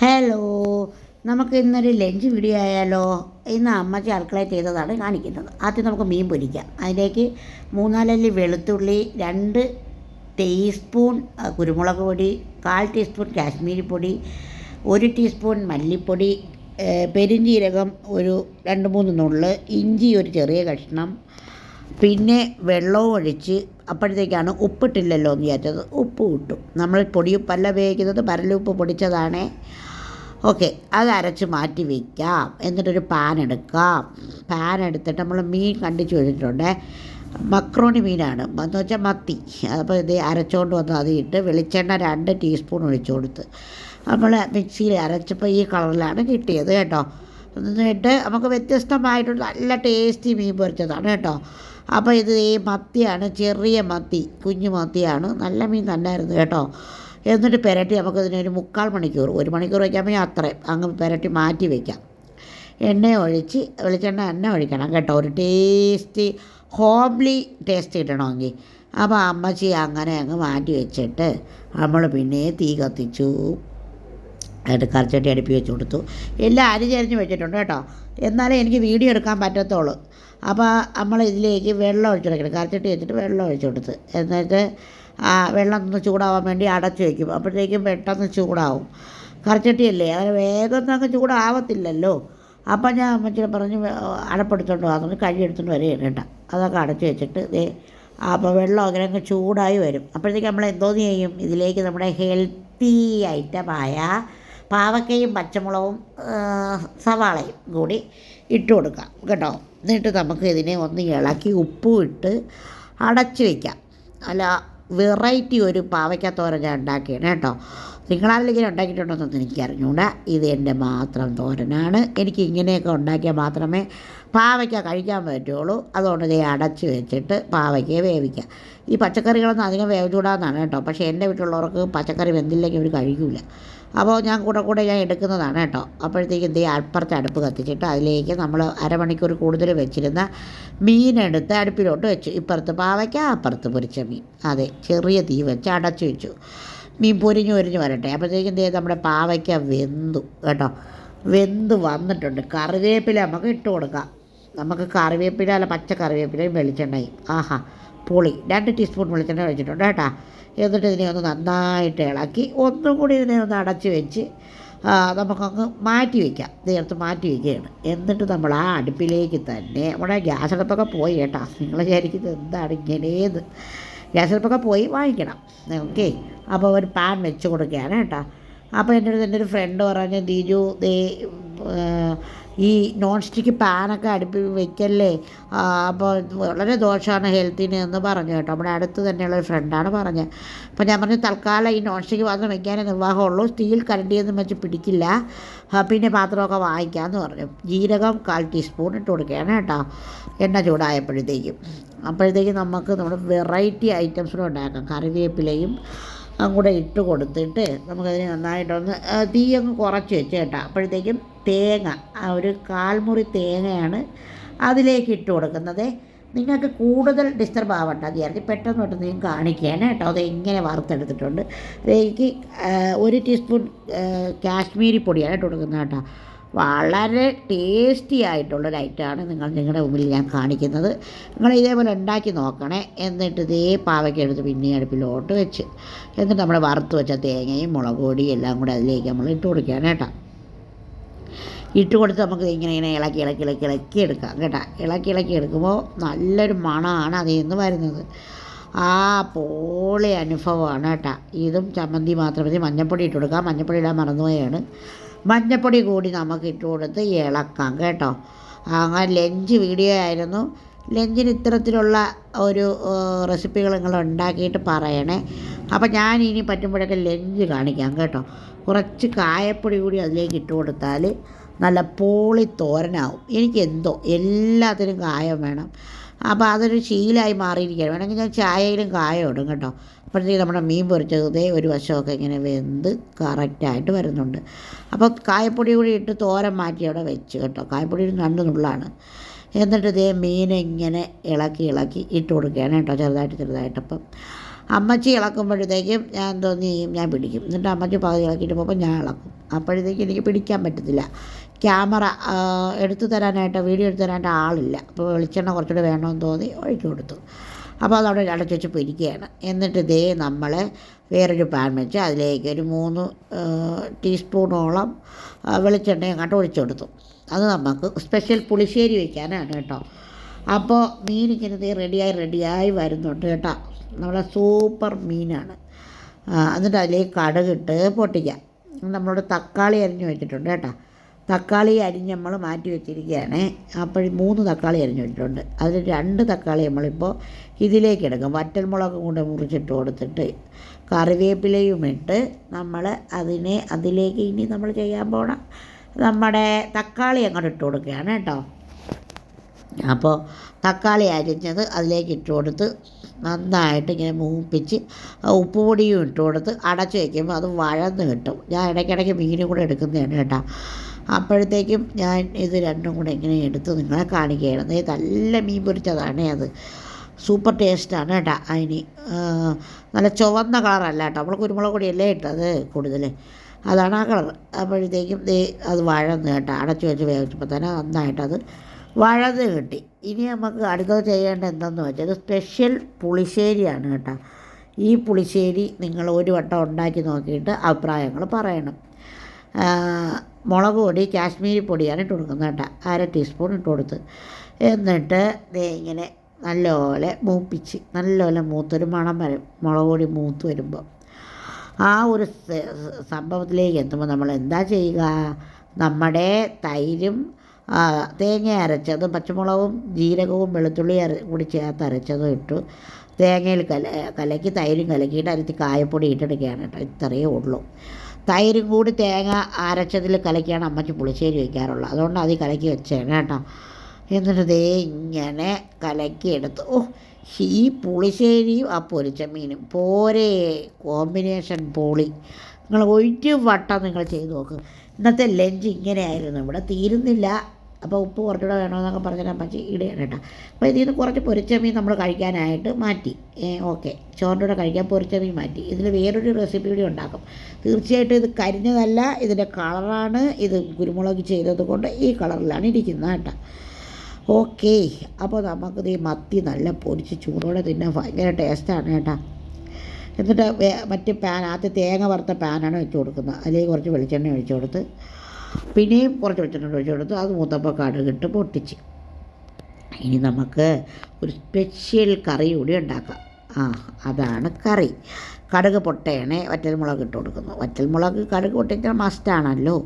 Hello നമുക്ക് ഇന്നൊരു lunch video ആയാലോ? ഇന്ന് അമ്മച്ചി അടുക്കളയിൽ ചെയ്തതാണ് കാണിക്കുന്നത്. ആദ്യം നമുക്ക് മീൻ പൊരിക്കാം. അതിലേക്ക് മൂന്നാലല്ലി വെളുത്തുള്ളി രണ്ട് ടീസ്പൂൺ കുരുമുളക് പൊടി കാൽ ടീസ്പൂൺ കാശ്മീരി പൊടി ഒരു ടീസ്പൂൺ മല്ലിപ്പൊടി പെരിഞ്ജീരകം ഒരു രണ്ട് മൂന്ന് നുള്ള് ഇഞ്ചി ഒരു ചെറിയ കഷ്ണം പിന്നെ വെള്ളവും ഒഴിച്ച് അപ്പോഴത്തേക്കാണ് ഉപ്പിട്ടില്ലല്ലോ എന്ന് വിചാരിച്ചത്. ഉപ്പ് ഇട്ടു. നമ്മൾ പൊടിയുപ്പല്ല ഉപയോഗിക്കുന്നത് പരലുപ്പ് പൊടിച്ചതാണേ. ഓക്കെ അത് അരച്ച് മാറ്റി വയ്ക്കാം എന്നിട്ടൊരു പാൻ എടുക്കാം. പാൻ എടുത്തിട്ട് നമ്മൾ മീൻ കണ്ടിച്ച് വെച്ചിട്ടുണ്ട്. മക്രോണി മീനാണ്. എന്ന് വെച്ചാൽ മത്തി. അപ്പോൾ ഇത് അരച്ചുകൊണ്ട് വന്ന് അത് ഇട്ട് വെളിച്ചെണ്ണ രണ്ട് ടീസ്പൂൺ ഒഴിച്ചു കൊടുത്ത്. നമ്മൾ മിക്സിയിൽ അരച്ചപ്പോൾ ഈ കളറിലാണ് കിട്ടിയത് കേട്ടോ. എന്നിട്ട് നമുക്ക് വ്യത്യസ്തമായിട്ടുള്ള നല്ല ടേസ്റ്റി മീൻ പൊരിച്ചതാണ് കേട്ടോ. അപ്പോൾ ഇത് ഈ മത്തിയാണ് ചെറിയ മത്തി കുഞ്ഞു മത്തിയാണ്. നല്ല മീൻ തന്നെയായിരുന്നു കേട്ടോ. എന്നിട്ട് പുരട്ടി നമുക്ക് ഒരു മുക്കാൽ മണിക്കൂർ ഒരു മണിക്കൂർ വയ്ക്കാൻ പോയി അത്രയും. അങ്ങ് പുരട്ടി മാറ്റി വയ്ക്കാം. എണ്ണ ഒഴിച്ച് വെളിച്ചെണ്ണ എണ്ണ ഒഴിക്കണം കേട്ടോ. ഒരു ടേസ്റ്റി ഹോംലി ടേസ്റ്റ് കിട്ടണമെങ്കിൽ. അപ്പോൾ അമ്മച്ചി അങ്ങനെ അങ്ങ് മാറ്റി വെച്ചിട്ട് നമ്മൾ പിന്നെ തീ കത്തിച്ചു. എന്നിട്ട് കറിച്ചട്ടി അടുപ്പി വെച്ച് കൊടുത്തു. എല്ലാം അരിചരിഞ്ഞ് വെച്ചിട്ടുണ്ട് കേട്ടോ. എന്നാലേ എനിക്ക് വീഡിയോ എടുക്കാൻ പറ്റത്തുള്ളൂ. അപ്പോൾ നമ്മൾ ഇതിലേക്ക് വെള്ളം ഒഴിച്ച് കൊടുക്കണം. കറിച്ചട്ടി വെച്ചിട്ട് വെള്ളം ഒഴിച്ച് കൊടുത്ത്. എന്നിട്ട് ആ വെള്ളം ഒന്ന് ചൂടാവാൻ വേണ്ടി അടച്ചു വയ്ക്കും. അപ്പോഴത്തേക്കും പെട്ടെന്ന് ചൂടാവും. കറിച്ചട്ടിയല്ലേ? അങ്ങനെ വേഗം ഒന്നും അങ്ങ് ചൂടാവത്തില്ലല്ലോ. അപ്പം ഞാൻ അമ്മച്ചിനെ പറഞ്ഞ് വേ- അടപ്പെടുത്തോണ്ട് വന്നിട്ട് കഴി എടുത്തോണ്ട് വരികയാണ് കേട്ടോ. അതൊക്കെ അടച്ചു വെച്ചിട്ട് ദേ അപ്പോൾ വെള്ളം അങ്ങനെ അങ്ങ് ചൂടായി വരും. അപ്പോഴത്തേക്ക് നമ്മൾ എന്തോന്ന് ചെയ്യും? ഇതിലേക്ക് നമ്മുടെ ഹെൽത്തി ഐറ്റമായ പാവക്കയും പച്ചമുളകും സവാളയും കൂടി ഇട്ട് കൊടുക്കാം. കേട്ടോ? എന്നിട്ട് നമുക്ക് ഇതിനെ ഒന്ന് ഇളക്കി ഉപ്പും ഇട്ട് അടച്ച് വയ്ക്കാം അല്ല വെറൈറ്റി ഒരു പാവയ്ക്കത്തോരൻ ഞാൻ ഉണ്ടാക്കിയാണ് കേട്ടോ. നിങ്ങളാരെങ്കിലും ഉണ്ടാക്കിയിട്ടുണ്ടോയെന്നൊന്നും എനിക്ക് അറിഞ്ഞൂടാ ഇത് എന്റെ മാത്രം തോരനാണ്. എനിക്ക് ഇങ്ങനെയൊക്കെ ഉണ്ടാക്കിയാൽ മാത്രമേ പാവയ്ക്ക കഴിക്കാൻ പറ്റുള്ളൂ. അതുകൊണ്ട് ഇത് അടച്ച് വെച്ചിട്ട് പാവയ്ക്കയെ വേവിക്കാം. ഈ പച്ചക്കറികളൊന്നും അധികം വേവിച്ചുകൂടാന്നാണ് കേട്ടോ. പക്ഷേ എന്റെ വീട്ടിലുള്ളവർക്ക് പച്ചക്കറി വെന്തില്ലെങ്കിൽ അവർ കഴിക്കില്ല അപ്പോൾ ഞാൻ കൂടെ കൂടെ ഞാൻ എടുക്കുന്നതാണ് കേട്ടോ. അപ്പോഴത്തേക്കും ദേ അപ്പുറത്ത് അടുപ്പ് കത്തിച്ചിട്ട് അതിലേക്ക് നമ്മൾ അരമണിക്കൂർ കൂടുതൽ വെച്ചിരുന്ന മീനെടുത്ത് അടുപ്പിലോട്ട് വെച്ചു. ഇപ്പുറത്ത് പാവയ്ക്ക അപ്പുറത്ത് പൊരിച്ച മീൻ. അതെ ചെറിയ തീ വെച്ച് അടച്ചു വെച്ചു. മീൻ പൊരിഞ്ഞ് പൊരിഞ്ഞ് വരട്ടെ. അപ്പോഴത്തേക്കും ദേ നമ്മുടെ പാവയ്ക്ക വെന്തു കേട്ടോ. വെന്ത് വന്നിട്ടുണ്ട്. കറിവേപ്പില നമുക്ക് ഇട്ട് കൊടുക്കാം. നമുക്ക് കറിവേപ്പില അല്ല പച്ച കറിവേപ്പിലയും വെളിച്ചെണ്ണയും. ആഹാ. പുളി രണ്ട് ടീസ്പൂൺ വെളിച്ചെണ്ണ ഒഴിച്ചിട്ടുണ്ട് കേട്ടോ. എന്നിട്ട് ഇതിനെ ഒന്ന് നന്നായിട്ട് ഇളക്കി ഒന്നും കൂടി ഇതിനെ ഒന്ന് അടച്ച് വെച്ച് നമുക്കങ്ങ് മാറ്റി വയ്ക്കാം നേരത്ത് മാറ്റി വയ്ക്കുകയാണ് എന്നിട്ട് നമ്മൾ ആ അടുപ്പിലേക്ക് തന്നെ നമ്മുടെ ഗ്യാസ് അടുപ്പൊക്കെ പോയി കേട്ടോ. നിങ്ങൾ വിചാരിക്കുന്നത് എന്താണ് ഇങ്ങനെയെന്ന്. ഗ്യാസ് അടുപ്പൊക്കെ പോയി വാങ്ങിക്കണം. ഓക്കെ. അപ്പോൾ ഒരു പാൻ വെച്ച് കൊടുക്കുകയാണ് കേട്ടോ. അപ്പോൾ എന്റെ അടുത്ത് എന്റെ ഒരു ഫ്രണ്ട് പറഞ്ഞു ദീജു ദേ ഈ നോൺ സ്റ്റിക്ക് പാനൊക്കെ അടുപ്പിൽ വെക്കല്ലേ? അപ്പോൾ വളരെ ദോഷമാണ് ഹെൽത്തിന് എന്ന് പറഞ്ഞു കേട്ടോ. നമ്മുടെ അടുത്ത് തന്നെയുള്ള ഒരു ഫ്രണ്ടാണ് പറഞ്ഞത്. അപ്പോൾ ഞാൻ പറഞ്ഞു തൽക്കാലം ഈ നോൺ സ്റ്റിക്ക് പാത്രം വെക്കാനേ നിർവാഹമുള്ളൂ. സ്റ്റീൽ കരണ്ടിയൊന്നും വെച്ച് പിടിക്കില്ല. പിന്നെ പാത്രമൊക്കെ വാങ്ങിക്കാമെന്ന് പറഞ്ഞു. ജീരകം കാൽ ടീസ്പൂൺ ഇട്ട് കൊടുക്കുകയാണ് കേട്ടോ. എണ്ണ ചൂടായപ്പോഴത്തേക്കും. അപ്പോഴത്തേക്കും നമുക്ക് നമ്മുടെ വെറൈറ്റി ഐറ്റംസും ഉണ്ടാക്കാം. കറിവേപ്പിലയും അങ്ങൂടെ ഇട്ട് കൊടുത്തിട്ട് നമുക്കതിനെ നന്നായിട്ടൊന്ന് തീ അങ്ങ് കുറച്ച് വെച്ച് കേട്ടോ. അപ്പോഴത്തേക്കും തേങ്ങ ആ ഒരു കാൽമുറി തേങ്ങയാണ് അതിലേക്ക് ഇട്ട് കൊടുക്കുന്നത്. നിങ്ങൾക്ക് കൂടുതൽ ഡിസ്റ്റർബ് ആവണ്ട വിചാരിച്ച് പെട്ടെന്ന് പെട്ടെന്ന് ഞാൻ കാണിക്കുകയാണ് കേട്ടോ. അത് ഇങ്ങനെ വറുത്തെടുത്തിട്ടുണ്ട്. അതിലേക്ക് ഒരു ടീസ്പൂൺ കാശ്മീരി പൊടിയാണ് ഇട്ട് കൊടുക്കുന്നത് കേട്ടോ. വളരെ ടേസ്റ്റി ആയിട്ടുള്ള ഐറ്റമാണ് നിങ്ങൾ നിങ്ങളുടെ മുമ്പിൽ ഞാൻ കാണിക്കുന്നത്. നിങ്ങൾ ഇതേപോലെ ഉണ്ടാക്കി നോക്കണേ. എന്നിട്ട് ഇതേ പാവയ്ക്ക എടുത്ത് പിന്നെ അടുപ്പിലോട്ട് വെച്ച്. എന്നിട്ട് നമ്മൾ വറുത്ത് വെച്ച തേങ്ങയും മുളക് പൊടിയും എല്ലാം കൂടി അതിലേക്ക് നമ്മൾ ഇട്ട് കൊടുക്കുകയാണ് കേട്ടോ. ഇട്ട് കൊടുത്ത് നമുക്ക് ഇങ്ങനെ ഇങ്ങനെ ഇളക്കി ഇളക്കി ഇളക്കി ഇളക്കി എടുക്കാം കേട്ടോ. ഇളക്കി ഇളക്കി എടുക്കുമ്പോൾ നല്ലൊരു മണമാണ് അതിൽ നിന്ന് വരുന്നത്. ആ പോളി അനുഭവമാണ് കേട്ടോ. ഇതും ചമ്മന്തി മാത്രം മതി. മഞ്ഞപ്പൊടി ഇട്ട് കൊടുക്കാം. മഞ്ഞപ്പൊടി ഇടാൻ മറന്നുപോയാണ്. മഞ്ഞപ്പൊടി കൂടി നമുക്ക് ഇട്ട് കൊടുത്ത് ഇളക്കാം കേട്ടോ. അങ്ങനെ ലഞ്ച് വീഡിയോ ആയിരുന്നു. ലഞ്ചിന് ഇത്തരത്തിലുള്ള ഒരു റെസിപ്പികൾ നിങ്ങൾ ഉണ്ടാക്കിയിട്ട് പറയണേ. അപ്പോൾ ഞാൻ ഇനി പറ്റുമ്പോഴൊക്കെ ലഞ്ച് കാണിക്കാം കേട്ടോ. കുറച്ച് കായപ്പൊടി കൂടി അതിലേക്ക് ഇട്ട് കൊടുത്താൽ നല്ല പോളി തോരനാവും. എനിക്ക് എന്തോ എല്ലാത്തിനും കായം വേണം. അപ്പോൾ അതൊരു ശീലമായി മാറിയിരിക്കുകയാണ്. വേണമെങ്കിൽ ഞാൻ ചായയിലും കായം ഇടും കേട്ടോ. അപ്പോഴത്തേക്ക് നമ്മുടെ മീൻ പൊരിച്ചത് ഒരു വശമൊക്കെ ഇങ്ങനെ വെന്ത് കറക്റ്റായിട്ട് വരുന്നുണ്ട്. അപ്പോൾ കായപ്പൊടി കൂടി ഇട്ട് തോരൻ മാറ്റി അവിടെ വെച്ച് കേട്ടോ. കായപ്പൊടി രണ്ട് നുള്ളാണ്. എന്നിട്ട് ഇതേ മീൻ ഇങ്ങനെ ഇളക്കി ഇളക്കി ഇട്ട് കൊടുക്കുകയാണ് കേട്ടോ ചെറുതായിട്ട് ചെറുതായിട്ട്. അപ്പം അമ്മച്ചി ഇളക്കുമ്പോഴത്തേക്കും ഞാൻ തോന്നി ഞാൻ പിടിക്കും. എന്നിട്ട് അമ്മച്ചി പകുതി ഇളക്കിയിട്ട് പോകുമ്പോൾ ഞാൻ ഇളക്കും. അപ്പോഴത്തേക്ക് എനിക്ക് പിടിക്കാൻ പറ്റത്തില്ല. ക്യാമറ എടുത്തു തരാനായിട്ട് വീഡിയോ എടുത്തു തരാനായിട്ട് ആളില്ല. അപ്പോൾ വെളിച്ചെണ്ണ കുറച്ചുകൂടി വേണമെന്ന് തോന്നി ഒഴിച്ചു കൊടുത്തു. അപ്പോൾ അതവിടെ വെച്ച് പിരിക്കുകയാണ്. എന്നിട്ട് ഇതേ നമ്മൾ വേറൊരു പാൻ വെച്ച് അതിലേക്ക് ഒരു മൂന്ന് ടീസ്പൂണോളം വെളിച്ചെണ്ണ അങ്ങോട്ട് ഒഴിച്ചു കൊടുത്തു. അത് നമുക്ക് സ്പെഷ്യൽ പുളിശ്ശേരി വയ്ക്കാനാണ് കേട്ടോ. അപ്പോൾ ദേ റെഡിയായി റെഡിയായി വരുന്നുണ്ട് കേട്ടോ. നമ്മളെ സൂപ്പർ മീനാണ്. എന്നിട്ട് അതിലേക്ക് കടുകിട്ട് പൊട്ടിക്കാം. നമ്മളോട് തക്കാളി അരിഞ്ഞു വെച്ചിട്ടുണ്ട് കേട്ടോ. തക്കാളി അരിഞ്ഞ് നമ്മൾ മാറ്റി വെച്ചിരിക്കുകയാണ്. അപ്പോൾ മൂന്ന് തക്കാളി അരിഞ്ഞിട്ടുണ്ട് അതിൽ രണ്ട് തക്കാളി നമ്മളിപ്പോൾ ഇതിലേക്ക് എടുക്കും. വറ്റൽമുളകും കൊണ്ട് മുറിച്ചിട്ട് കൊടുത്തിട്ട് കറിവേപ്പിലയും ഇട്ട് നമ്മൾ അതിനെ അതിലേക്ക് ഇനി നമ്മൾ ചെയ്യാൻ പോണ നമ്മുടെ തക്കാളി അങ്ങോട്ട് ഇട്ട് കൊടുക്കുകയാണ് കേട്ടോ. അപ്പോൾ തക്കാളി അരിഞ്ഞത് അതിലേക്ക് ഇട്ട് കൊടുത്ത് നന്നായിട്ട് ഇങ്ങനെ മൂപ്പിച്ച് ഉപ്പ് പൊടിയും ഇട്ട് കൊടുത്ത് അടച്ച് വയ്ക്കുമ്പോൾ അത് വഴന്ന് കിട്ടും. ഞാൻ ഇടയ്ക്കിടയ്ക്ക് മീനും കൂടെ എടുക്കുന്നതാണ് കേട്ടോ. അപ്പോഴത്തേക്കും ഞാൻ ഇത് രണ്ടും കൂടെ ഇങ്ങനെ എടുത്ത് നിങ്ങളെ കാണിക്കുകയാണ് നല്ല മീൻ പൊരിച്ചതാണ് അത്. സൂപ്പർ ടേസ്റ്റാണ് കേട്ടോ. അതിന് നല്ല ചുവന്ന കളറല്ല കേട്ടോ. നമ്മൾ കുരുമുളക് പൊടിയല്ലേ ഇട്ടത് കൂടുതൽ അതാണ് ആ കളർ അപ്പോഴത്തേക്കും ദേ അത് വഴന്ന് കേട്ടോ. അടച്ചു വെച്ച് വേവിച്ചപ്പോൾ തന്നെ നന്നായിട്ടത് വഴന്ന് കിട്ടി. ഇനി നമുക്ക് അടുത്തത് ചെയ്യേണ്ട എന്തെന്ന് വെച്ചാൽ ഇത് സ്പെഷ്യൽ പുളിശ്ശേരിയാണ് കേട്ടോ. ഈ പുളിശ്ശേരി നിങ്ങൾ ഒരു വട്ടം ഉണ്ടാക്കി നോക്കിയിട്ട് അഭിപ്രായങ്ങൾ പറയണം. മുളക് പൊടി കാശ്മീരി പൊടിയാണ് ഇട്ട് കൊടുക്കുന്നത് കേട്ടോ. അര ടീസ്പൂൺ ഇട്ട് കൊടുത്ത്. എന്നിട്ട് ദേ ഇങ്ങനെ നല്ലപോലെ മൂപ്പിച്ച് നല്ലപോലെ മൂത്തൊരു മണം വരും. മുളക് പൊടി മൂത്ത് വരുമ്പോൾ ആ ഒരു സംഭവത്തിലേക്ക് എത്തുമ്പോൾ നമ്മൾ എന്താ ചെയ്യുക? നമ്മുടെ തൈരും തേങ്ങ അരച്ചതും പച്ചമുളകും ജീരകവും വെളുത്തുള്ളി അര കൂടി ചേർത്ത് അരച്ചതും ഇട്ടു. തേങ്ങയിൽ കല കലക്കി തൈരും കലക്കിയിട്ട് അരുത്തി കായപ്പൊടി ഇട്ടെടുക്കുകയാണ് കേട്ടോ. ഇത്രയേ ഉള്ളൂ. തൈരും കൂടി തേങ്ങ അരച്ചതിൽ കലക്കിയാണ് അമ്മച്ചി പുളിശ്ശേരി വയ്ക്കാറുള്ളത് അതുകൊണ്ട് അത് കലക്കി വെച്ചേണ് കേട്ടോ. എന്നിട്ട് ദേ ഇങ്ങനെ കലക്കി എടുത്തു ഓ ഈ പുളിശ്ശേരിയും ആ പൊരിച്ച മീനും പോരേ കോമ്പിനേഷൻ പോളി. നിങ്ങൾ ഒരു വട്ടം നിങ്ങൾ ചെയ്ത് നോക്ക്. ഇന്നത്തെ ലഞ്ച് ഇങ്ങനെയായിരുന്നു. ഇവിടെ തീരുന്നില്ല. അപ്പോൾ ഉപ്പ് കുറച്ചുകൂടെ വേണമെന്നൊക്കെ പറഞ്ഞാൽ അമ്മച്ചി ഇടുകയാണ് കേട്ടോ. അപ്പോൾ ഇതിൽ നിന്ന് കുറച്ച് പൊരിച്ച മീൻ നമ്മൾ കഴിക്കാനായിട്ട് മാറ്റി. ഓക്കെ. ചോറിന്റെ കഴിക്കാൻ പൊരിച്ച മീൻ മാറ്റി. ഇതിൽ വേറൊരു റെസിപ്പി കൂടി ഉണ്ടാക്കും. തീർച്ചയായിട്ടും ഇത് കരിഞ്ഞതല്ല ഇതിന്റെ കളറാണ്. ഇത് കുരുമുളക് ചെയ്തത് കൊണ്ട് ഈ കളറിലാണ് ഇരിക്കുന്നത് കേട്ടോ. ഓക്കെ. അപ്പോൾ നമുക്കിത് ഈ മത്തി നല്ല പൊരിച്ച് ചൂടോടെ തിന്നാൻ ഭയങ്കര ടേസ്റ്റാണ് കേട്ടോ. എന്നിട്ട് മറ്റ് പാൻ ആദ്യം തേങ്ങ വറുത്ത പാനാണ് വെച്ച് കൊടുക്കുന്നത്. അതിലേക്ക് കുറച്ച് വെളിച്ചെണ്ണ ഒഴിച്ച് കൊടുത്ത് പിന്നെയും കുറച്ച് വെളിച്ചെണ്ണ വെച്ചെടുത്ത് അത് മൂത്തപ്പോൾ കടുകിട്ട് പൊട്ടിച്ച്. ഇനി നമുക്ക് ഒരു സ്പെഷ്യൽ കറി കൂടി ഉണ്ടാക്കാം. ആ അതാണ് കറി. കടുക് പൊട്ടയണേ വറ്റൽമുളക് ഇട്ട് കൊടുക്കുന്നു. വറ്റൽമുളക് കടുക് പൊട്ടിച്ചാൽ മസ്റ്റാണല്ലോ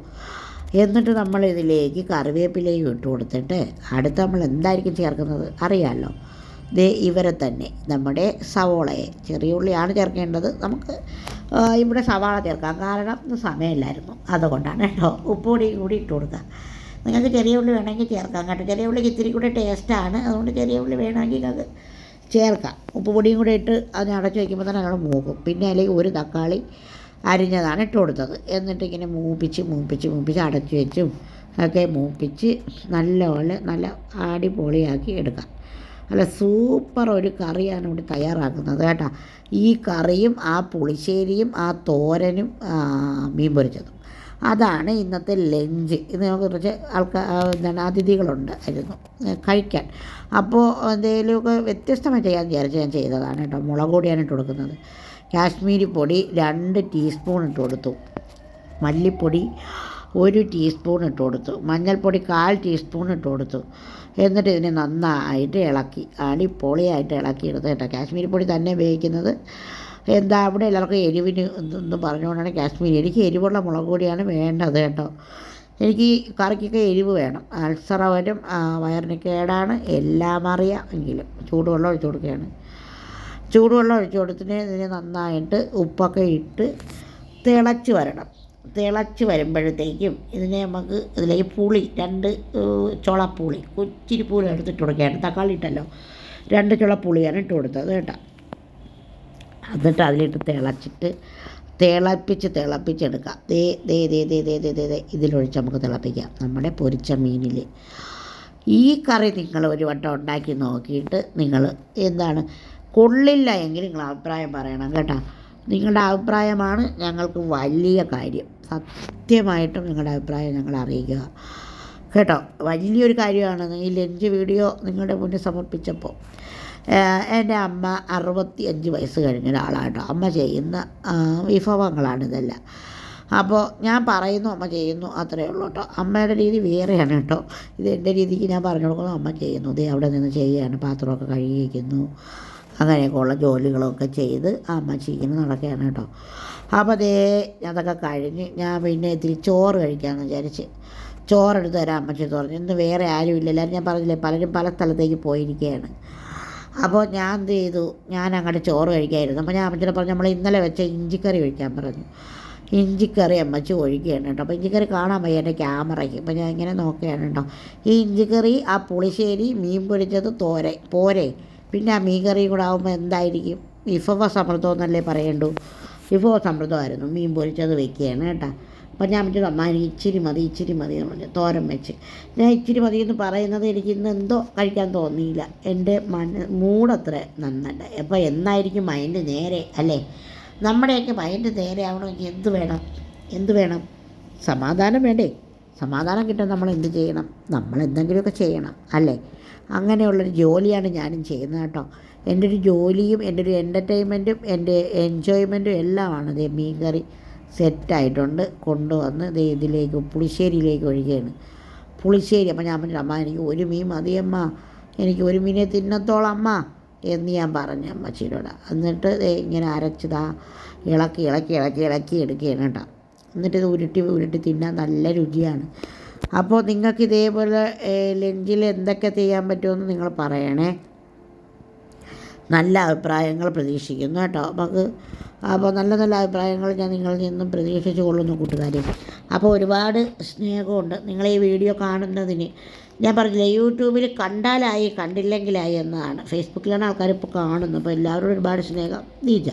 എന്നിട്ട് നമ്മൾ ഇതിലേക്ക് കറിവേപ്പിലയും ഇട്ട് കൊടുത്തിട്ട് അടുത്ത് നമ്മൾ എന്തായിരിക്കും ചേർക്കുന്നത് അറിയാമല്ലോ ദേ ഇവരെ തന്നെ നമ്മുടെ സവോളയെ. ചെറിയ ഉള്ളിയാണ് ചേർക്കേണ്ടത്. നമുക്ക് ഇവിടെ സവാള ചേർക്കാം. കാരണം സമയമില്ലായിരുന്നു. അതുകൊണ്ടാണ് കേട്ടോ. ഉപ്പുപൊടി കൂടി ഇട്ട് കൊടുക്കുക നിങ്ങൾക്ക് ചെറിയ ഉള്ളി വേണമെങ്കിൽ ചേർക്കാം കേട്ടോ. ചെറിയ ഉള്ളിക്ക് ഇത്തിരി കൂടെ ടേസ്റ്റാണ് അതുകൊണ്ട് ചെറിയ ഉള്ളി വേണമെങ്കിൽ അത് ചേർക്കാം. ഉപ്പുപൊടിയും കൂടി കൂടെ ഇട്ട് അതിനെ അടച്ചു വയ്ക്കുമ്പോൾ തന്നെ ഞങ്ങൾ മൂക്കും. പിന്നെ അല്ലെങ്കിൽ ഒരു തക്കാളി അരിഞ്ഞതാണ് ഇട്ട് കൊടുത്തത്. എന്നിട്ട് ഇങ്ങനെ മൂപ്പിച്ച് മൂപ്പിച്ച് മൂപ്പിച്ച് അടച്ചു വെച്ചും ഒക്കെ മൂപ്പിച്ച് നല്ലപോലെ നല്ല അടിപൊളിയാക്കി എടുക്കാം. നല്ല സൂപ്പർ ഒരു കറിയാണ് ഇവിടെ തയ്യാറാക്കുന്നത് കേട്ടോ. ഈ കറിയും ആ പുളിശ്ശേരിയും ആ തോരനും മീൻ പൊരിച്ചതും. അതാണ് ഇന്നത്തെ ലഞ്ച്. ഇന്ന് നമുക്ക് കുറച്ച് ആൾക്കാർ എന്താണ് അതിഥികളുണ്ട് ആയിരുന്നു കഴിക്കാൻ. അപ്പോൾ എന്തെങ്കിലുമൊക്കെ വ്യത്യസ്തമായി ചെയ്യാൻ വിചാരിച്ച് ഞാൻ ചെയ്തതാണ് കേട്ടോ. മുളക് പൊടിയാണ് ഇട്ട് കൊടുക്കുന്നത്. കാശ്മീരി പൊടി രണ്ട് ടീസ്പൂൺ ഇട്ട് കൊടുത്തു. മല്ലിപ്പൊടി ഒരു ടീസ്പൂൺ ഇട്ട് കൊടുത്തു. മഞ്ഞൾപ്പൊടി കാൽ ടീസ്പൂൺ ഇട്ട് കൊടുത്തു. എന്നിട്ട് ഇതിനെ നന്നായിട്ട് ഇളക്കി. അടിപൊളിയായിട്ട് ഇളക്കി എടുത്ത് കേട്ടോ. കാശ്മീരി പൊടി തന്നെ ഉപയോഗിക്കുന്നത്. എന്താ അവിടെ എല്ലാവർക്കും എരിവിന് എന്ന് പറഞ്ഞുകൊണ്ടാണ് കാശ്മീരി. എനിക്ക് എരിവുള്ള മുളക് പൊടിയാണ് വേണ്ടത് കേട്ടോ. എനിക്ക് ഈ കറിക്കൊക്കെ എരിവ് വേണം. അൾസറ വരും. വയറിന് കേടാണ്. എല്ലാം അറിയാം എങ്കിലും ചൂടുവെള്ളം ഒഴിച്ചു കൊടുക്കുകയാണ്. ചൂടുവെള്ളം ഒഴിച്ചു കൊടുത്തിട്ട് ഇതിനെ നന്നായിട്ട് ഉപ്പൊക്കെ ഇട്ട് തിളച്ച് വരണം. തിളച്ച് വരുമ്പോഴത്തേക്കും ഇതിനെ നമുക്ക് ഇതിലേക്ക് പുളി രണ്ട് ചുളപ്പുളി ചുള പുളി കൊച്ചിരി പുളി എടുത്തിട്ട് കൊടുക്കുകയാണ്. തക്കാളി ഇട്ടല്ലോ. രണ്ട് ചുളപ്പുളിയാണ് ഇട്ട് കൊടുത്തത് കേട്ടോ. എന്നിട്ട് അതിലിട്ട് തിളച്ചിട്ട് തിളപ്പിച്ച് തിളപ്പിച്ചെടുക്കാം. ദേ ദേ ദേ ദേ ദേ ദേ ദേ ദേ ഇതിലൊഴിച്ച് നമുക്ക് തിളപ്പിക്കാം. നമ്മുടെ പൊരിച്ച മീനിൽ ഈ കറി നിങ്ങൾ ഒരു വട്ടം ഉണ്ടാക്കി നോക്കിയിട്ട് നിങ്ങൾ എന്താണ് കൊള്ളില്ല എങ്കിൽ നിങ്ങൾ അഭിപ്രായം പറയണം കേട്ടോ. നിങ്ങളുടെ അഭിപ്രായമാണ് ഞങ്ങൾക്ക് വലിയ കാര്യം. സത്യമായിട്ടും നിങ്ങളുടെ അഭിപ്രായം ഞങ്ങൾ അറിയിക്കുക. കേട്ടോ? വലിയൊരു കാര്യമാണ് ഈ ലഞ്ച് വീഡിയോ നിങ്ങളുടെ മുന്നിൽ സമർപ്പിച്ചപ്പോൾ എന്റെ അമ്മ അറുപത്തി അഞ്ച് വയസ്സ് കഴിഞ്ഞ ഒരാളാട്ടോ. അമ്മ ചെയ്യുന്ന വിഭവങ്ങളാണിതെല്ലാം അപ്പോൾ ഞാൻ പറയുന്നു അമ്മ ചെയ്യുന്നു അത്രയേ ഉള്ളൂ കേട്ടോ. അമ്മയുടെ രീതി വേറെയാണ് കേട്ടോ. ഇത് എന്റെ രീതിക്ക് ഞാൻ പറഞ്ഞു കൊടുക്കുന്നു അമ്മ ചെയ്യുന്നു. ഇത് അവിടെ നിന്ന് ചെയ്യുകയാണ് പാത്രമൊക്കെ കഴുകിയിരിക്കുന്നു. വയ്ക്കുന്നു അങ്ങനെയൊക്കെ ഉള്ള ജോലികളൊക്കെ ചെയ്ത് അമ്മ ചെയ്യുന്നത് നടക്കുകയാണ് കേട്ടോ. അപ്പോൾ അതേ അതൊക്കെ കഴിഞ്ഞ് ഞാൻ പിന്നെ ഇത്തിരി ചോറ് കഴിക്കാമെന്ന് വിചാരിച്ച്. ചോറെടുത്ത് തരാം അമ്മച്ചി പറഞ്ഞു. ഇന്ന് വേറെ ആരും ഇല്ല. എല്ലാവരും ഞാൻ പറഞ്ഞില്ലേ പലരും പല സ്ഥലത്തേക്ക് പോയിരിക്കുകയാണ് അപ്പോൾ ഞാൻ എന്ത് ചെയ്തു? ഞാൻ അങ്ങോട്ട് ചോറ് കഴിക്കായിരുന്നു. അപ്പോൾ ഞാൻ അമ്മച്ചിനെ പറഞ്ഞു നമ്മൾ ഇന്നലെ വെച്ച ഇഞ്ചിക്കറി കഴിക്കാൻ പറഞ്ഞു. ഇഞ്ചിക്കറി അമ്മച്ചി ഒഴിക്കുകയാണ് കേട്ടോ. അപ്പോൾ ഇഞ്ചിക്കറി കാണാൻ വയ്യ എന്റെ ക്യാമറയ്ക്ക്. അപ്പോൾ ഞാൻ ഇങ്ങനെ നോക്കുകയാണ് കേട്ടോ. ഈ ഇഞ്ചിക്കറി ആ പുളിശ്ശേരി മീൻ പൊരിച്ചത് തോരെ പോരെ. പിന്നെ ആ മീൻ കറി കൂടെ ആകുമ്പോൾ എന്തായിരിക്കും? വിഭവ സമൃദ്ധം എന്നല്ലേ പറയണ്ടു? വിഭവ സമൃദ്ധമായിരുന്നു മീൻ പൊരിച്ചത് വെക്കുകയാണ് കേട്ടോ. അപ്പം ഞാൻ പറ്റും അമ്മ എനിക്ക് ഇച്ചിരി മതി ഇച്ചിരി മതി എന്ന് പറഞ്ഞു. തോരൻ വെച്ച്. ഞാൻ ഇച്ചിരി മതി എന്ന് പറയുന്നത് എനിക്ക് ഇന്ന് എന്തോ കഴിക്കാൻ തോന്നിയില്ല. എന്റെ മന മൂടത്ര നന്നല്ല. അപ്പോൾ എന്നായിരിക്കും മൈൻഡ് നേരെ അല്ലേ? നമ്മുടെയൊക്കെ മൈൻഡ് നേരെ ആവണമെങ്കിൽ എന്ത് വേണം? എന്ത് വേണം? സമാധാനം വേണ്ടേ? സമാധാനം കിട്ടാൻ നമ്മൾ എന്ത് ചെയ്യണം? നമ്മൾ എന്തെങ്കിലുമൊക്കെ ചെയ്യണം അല്ലേ? അങ്ങനെയുള്ളൊരു ജോലിയാണ് ഞാനും ചെയ്യുന്നത് കേട്ടോ. എന്റെ ഒരു ജോലിയും എന്റെ ഒരു എന്റർടൈൻമെന്റും എന്റെ എൻജോയ്മെന്റും എല്ലാമാണ് ദേ മീൻ കറി സെറ്റായിട്ടുണ്ട്. കൊണ്ടുവന്ന് ദേ ഇതിലേക്ക് പുളിശ്ശേരിയിലേക്ക് ഒഴിക്കുകയാണ്. പുളിശ്ശേരി അപ്പം ഞാൻ പറഞ്ഞു അമ്മ എനിക്ക് ഒരു മീൻ മതിയമ്മ എനിക്ക് ഒരു മീനെ തിന്നത്തോളം അമ്മ. എന്ന് ഞാൻ പറഞ്ഞു അമ്മച്ചിയിലൂടെ എന്നിട്ട് ഇങ്ങനെ അരച്ചതാ ഇളക്കി ഇളക്കി ഇളക്കി ഇളക്കി എടുക്കുകയാണ് കേട്ടോ. എന്നിട്ട് ഇത് ഉരുട്ടി ഉരുട്ടി തിന്നാൻ നല്ല രുചിയാണ്. അപ്പോൾ നിങ്ങൾക്ക് ഇതേപോലെ ലഞ്ചിൽ എന്തൊക്കെ ചെയ്യാൻ പറ്റുമെന്ന് നിങ്ങൾ പറയണേ. നല്ല അഭിപ്രായങ്ങൾ പ്രതീക്ഷിക്കുന്നു കേട്ടോ. നമുക്ക് അപ്പോൾ നല്ല നല്ല അഭിപ്രായങ്ങൾ ഞാൻ നിങ്ങളിൽ നിന്നും പ്രതീക്ഷിച്ചു കൊള്ളുന്നു കൂട്ടുകാരെ. അപ്പോൾ ഒരുപാട് സ്നേഹമുണ്ട് നിങ്ങൾ ഈ വീഡിയോ കാണുന്നതിന്. ഞാൻ പറഞ്ഞില്ലേ യൂട്യൂബിൽ കണ്ടാലായി കണ്ടില്ലെങ്കിലായി എന്നതാണ് ഫേസ്ബുക്കിലാണ് ആൾക്കാർ ഇപ്പോൾ കാണുന്നത്. അപ്പോൾ എല്ലാവരോടും ഒരുപാട് സ്നേഹം. നീജ.